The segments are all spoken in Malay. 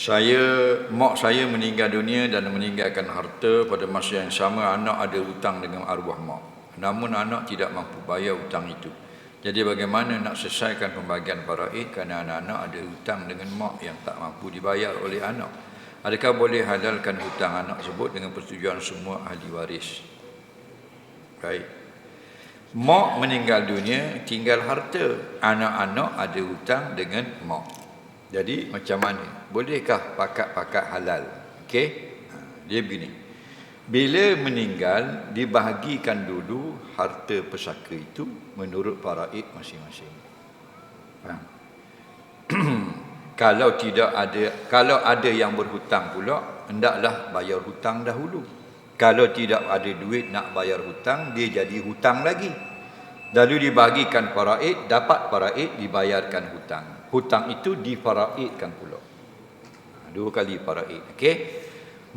Saya, mak saya meninggal dunia dan meninggalkan harta pada masa yang sama anak ada hutang dengan arwah mak. Namun anak tidak mampu bayar hutang itu. Jadi bagaimana nak selesaikan pembagian faraid kerana anak-anak ada hutang dengan mak yang tak mampu dibayar oleh anak. Adakah boleh halalkan hutang anak tersebut dengan persetujuan semua ahli waris? Baik. Mak meninggal dunia, tinggal harta. Anak-anak ada hutang dengan mak. Jadi macam mana? Bolehkah pakat-pakat halal? Okey? Ha, dia begini. Bila meninggal, dibahagikan dulu harta pesaka itu menurut faraid masing-masing. Faham? kalau tidak ada kalau ada yang berhutang pula hendaklah bayar hutang dahulu kalau tidak ada duit nak bayar hutang dia jadi hutang lagi lalu dibagikan faraid dapat faraid dibayarkan hutang hutang itu difaraidkan pula dua kali faraid okey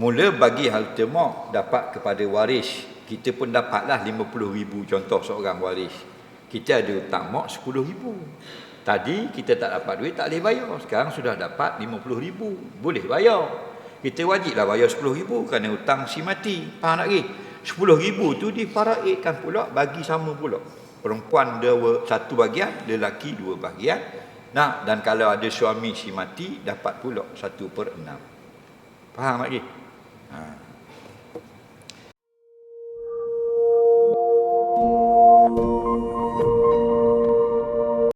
mula bagi harta mak dapat kepada waris kita pun dapatlah 50 ribu contoh seorang waris kita ada hutang mak 10 ribu Tadi kita tak dapat duit, tak boleh bayar. Sekarang sudah dapat RM50,000. Boleh bayar. Kita wajiblah bayar RM10,000 kerana hutang si mati. Faham tak lagi? RM10,000 tu difaraidkan pula, bagi sama pula. Perempuan dua, satu bagian, lelaki dua bagian. Nah, dan kalau ada suami si mati, dapat pula satu per enam. Faham tak? Ha.